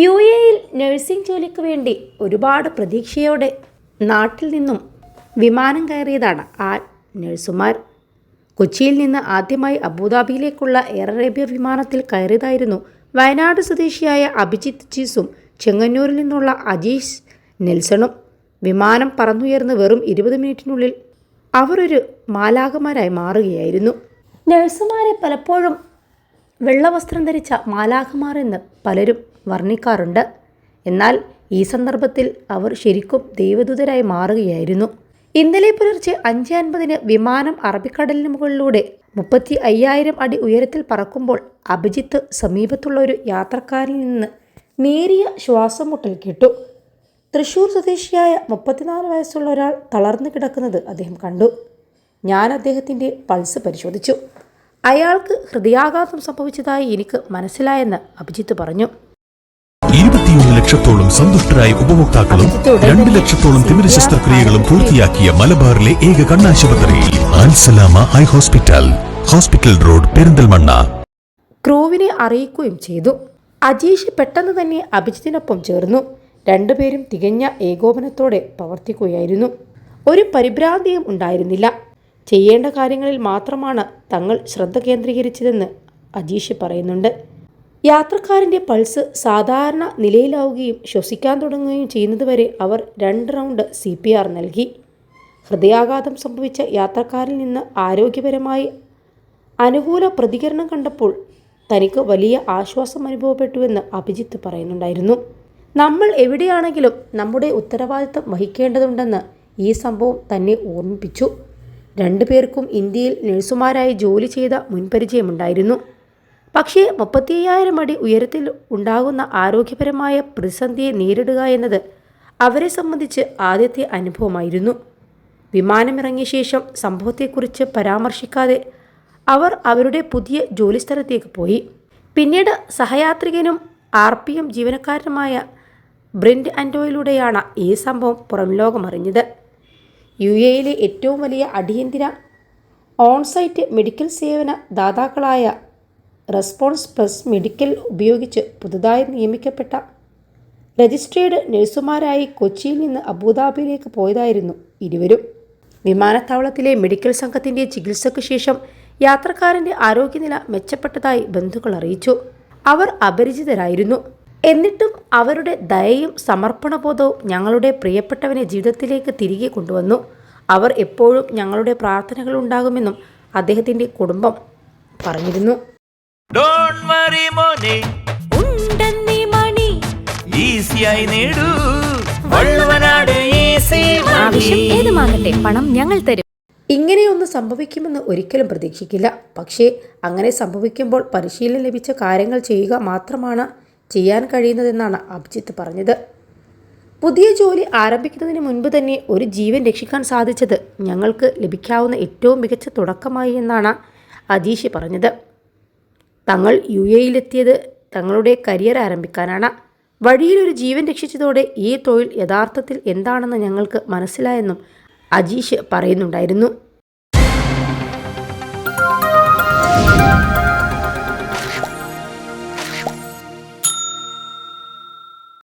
U എയിൽ nursing ജോലിക്ക് വേണ്ടി ഒരുപാട് പ്രതീക്ഷയോടെ നാട്ടിൽ നിന്നും വിമാനം കയറിയതാണ് ആ നഴ്സുമാർ. കൊച്ചിയിൽ നിന്ന് ആദ്യമായി അബുദാബിയിലേക്കുള്ള എയർ അറേബ്യ വിമാനത്തിൽ കയറിയതായിരുന്നു വയനാട് സ്വദേശിയായ അഭിജിത്ത് ചീസും ചെങ്ങന്നൂരിൽ നിന്നുള്ള അജീഷ് നെൽസണും. വിമാനം പറന്നുയർന്ന് വെറും ഇരുപത് മിനിറ്റിനുള്ളിൽ അവർ ഒരു മാലാഖമാരായി മാറുകയായിരുന്നു. നഴ്സുമാരെ പലപ്പോഴും വെള്ളവസ്ത്രം ധരിച്ച മാലാഖമാർ എന്ന് പലരും വർണിക്കാറുണ്ട്. എന്നാൽ ഈ സന്ദർഭത്തിൽ അവർ ശരിക്കും ദൈവദൂതരായി മാറുകയായിരുന്നു. ഇന്നലെ പുലർച്ചെ അഞ്ച് അൻപതിന് വിമാനം അറബിക്കടലിന് മുകളിലൂടെ മുപ്പത്തി അയ്യായിരം അടി ഉയരത്തിൽ പറക്കുമ്പോൾ അഭിജിത്ത് സമീപത്തുള്ള ഒരു യാത്രക്കാരിൽ നിന്ന് നേരിയ ശ്വാസം മുട്ടൽ കേട്ടു. തൃശൂർ സ്വദേശിയായ മുപ്പത്തിനാല് വയസ്സുള്ള ഒരാൾ തളർന്നു കിടക്കുന്നത് അദ്ദേഹം കണ്ടു. ഞാൻ അദ്ദേഹത്തിന്റെ പൾസ് പരിശോധിച്ചു. അയാൾക്ക് ഹൃദയാഘാതം സംഭവിച്ചതായി എനിക്ക് മനസ്സിലായെന്ന് അഭിജിത്ത് പറഞ്ഞു. ഇരുപത്തിയൊന്ന് ലക്ഷത്തോളം സന്തുഷ്ടരായ ഉപഭോക്താക്കളും രണ്ട് ലക്ഷത്തോളം തിമിര ശസ്ത്രക്രിയകളും പൂർത്തിയാക്കിയ മലബാറിലെ ഏക കണ്ണാശുപത്രി ആൻസലാമ eye hospital hospital road Perinthalmanna. ക്രൂവിനെ അറിയിക്കുകയും ചെയ്തു. അജീഷ് പെട്ടെന്ന് തന്നെ അഭിജിത്തിനൊപ്പം ചേർന്നു. രണ്ടുപേരും തികഞ്ഞ ഏകോപനത്തോടെ പ്രവർത്തിക്കുകയായിരുന്നു. ഒരു പരിഭ്രാന്തിയും ഉണ്ടായിരുന്നില്ല. ചെയ്യേണ്ട കാര്യങ്ങളിൽ മാത്രമാണ് തങ്ങൾ ശ്രദ്ധ കേന്ദ്രീകരിച്ചതെന്ന് അജീഷ് പറയുന്നുണ്ട്. യാത്രക്കാരന്റെ പൾസ് സാധാരണ നിലയിലാവുകയും ശ്വസിക്കാൻ തുടങ്ങുകയും ചെയ്യുന്നതുവരെ അവർ രണ്ട് റൗണ്ട് സി പി ആർ നൽകി. ഹൃദയാഘാതം സംഭവിച്ച യാത്രക്കാരിൽ നിന്ന് ആരോഗ്യപരമായി അനുകൂല പ്രതികരണം കണ്ടപ്പോൾ തനിക്ക് വലിയ ആശ്വാസം അനുഭവപ്പെട്ടുവെന്ന് അഭിജിത്ത് പറയുന്നുണ്ടായിരുന്നു. നമ്മൾ എവിടെയാണെങ്കിലും നമ്മുടെ ഉത്തരവാദിത്തം വഹിക്കേണ്ടതുണ്ടെന്ന് ഈ സംഭവം തന്നെ ഓർമ്മിപ്പിച്ചു. രണ്ടുപേർക്കും ഇന്ത്യയിൽ നഴ്സുമാരായി ജോലി ചെയ്ത മുൻപരിചയമുണ്ടായിരുന്നു. പക്ഷേ മുപ്പത്തി അയ്യായിരം അടി ഉയരത്തിൽ ഉണ്ടാകുന്ന ആരോഗ്യപരമായ പ്രതിസന്ധിയെ നേരിടുക എന്നത് അവരെ സംബന്ധിച്ച് ആദ്യത്തെ അനുഭവമായിരുന്നു. വിമാനമിറങ്ങിയ ശേഷം സംഭവത്തെക്കുറിച്ച് പരാമർശിക്കാതെ അവർ അവരുടെ പുതിയ ജോലിസ്ഥലത്തേക്ക് പോയി. പിന്നീട് സഹയാത്രികനും ആർ പി എം ജീവനക്കാരനുമായ ബ്രിൻഡ് ആൻഡോയിലൂടെയാണ് ഈ സംഭവം പുറം ലോകമറിഞ്ഞത് യു എയിലെ ഏറ്റവും വലിയ അടിയന്തര ഓൺസൈറ്റ് മെഡിക്കൽ സേവന ദാതാക്കളായ റെസ്പോൺസ് പ്ലസ് മെഡിക്കൽ ഉപയോഗിച്ച് പുതുതായി നിയമിക്കപ്പെട്ട രജിസ്ട്രേഡ് നഴ്സുമാരായി കൊച്ചിയിൽ നിന്ന് അബുദാബിയിലേക്ക് പോയതായിരുന്നു ഇരുവരും. വിമാനത്താവളത്തിലെ മെഡിക്കൽ സംഘത്തിന്റെ ചികിത്സയ്ക്ക് ശേഷം യാത്രക്കാരന്റെ ആരോഗ്യനില മെച്ചപ്പെട്ടതായി ബന്ധുക്കൾ അറിയിച്ചു. അവർ അപരിചിതരായിരുന്നു. എന്നിട്ടും അവരുടെ ദയയും സമർപ്പണബോധവും ഞങ്ങളുടെ പ്രിയപ്പെട്ടവനെ ജീവിതത്തിലേക്ക് തിരികെ കൊണ്ടുവന്നു. അവർ എപ്പോഴും ഞങ്ങളുടെ പ്രാർത്ഥനകൾ ഉണ്ടാകുമെന്നും അദ്ദേഹത്തിന്റെ കുടുംബം പറഞ്ഞിരുന്നു. ഡോണ്ട് വറി മോനെ. ഉണ്ടെന്നീ മണി. ഈസിയായി നേടൂ. വള്ളുവനാട് ഈസി ആവശ്യം ഏതുമാകട്ടെ പണം ഞങ്ങൾ തരും. ഇങ്ങനെയൊന്ന് സംഭവിക്കുമെന്ന് ഒരിക്കലും പ്രതീക്ഷിക്കില്ല. പക്ഷേ അങ്ങനെ സംഭവിക്കുമ്പോൾ പരിശീലനം ലഭിച്ച കാര്യങ്ങൾ ചെയ്യുക മാത്രമാണ് ചെയ്യാൻ കഴിയുന്നതെന്നാണ് അഭിജിത്ത് പറഞ്ഞത്. പുതിയ ജോലി ആരംഭിക്കുന്നതിന് മുൻപ് തന്നെ ഒരു ജീവൻ രക്ഷിക്കാൻ സാധിച്ചത് ഞങ്ങൾക്ക് ലഭിക്കാവുന്ന ഏറ്റവും മികച്ച തുടക്കമായി എന്നാണ് അജീഷ് പറഞ്ഞത്. തങ്ങൾ യു എയിലെത്തിയത് തങ്ങളുടെ കരിയർ ആരംഭിക്കാനാണ്. വഴിയിൽ ഒരു ജീവൻ രക്ഷിച്ചതോടെ ഈ തൊഴിൽ യഥാർത്ഥത്തിൽ എന്താണെന്ന് ഞങ്ങൾക്ക് മനസ്സിലായെന്നും അജീഷ് പറയുന്നുണ്ടായിരുന്നു.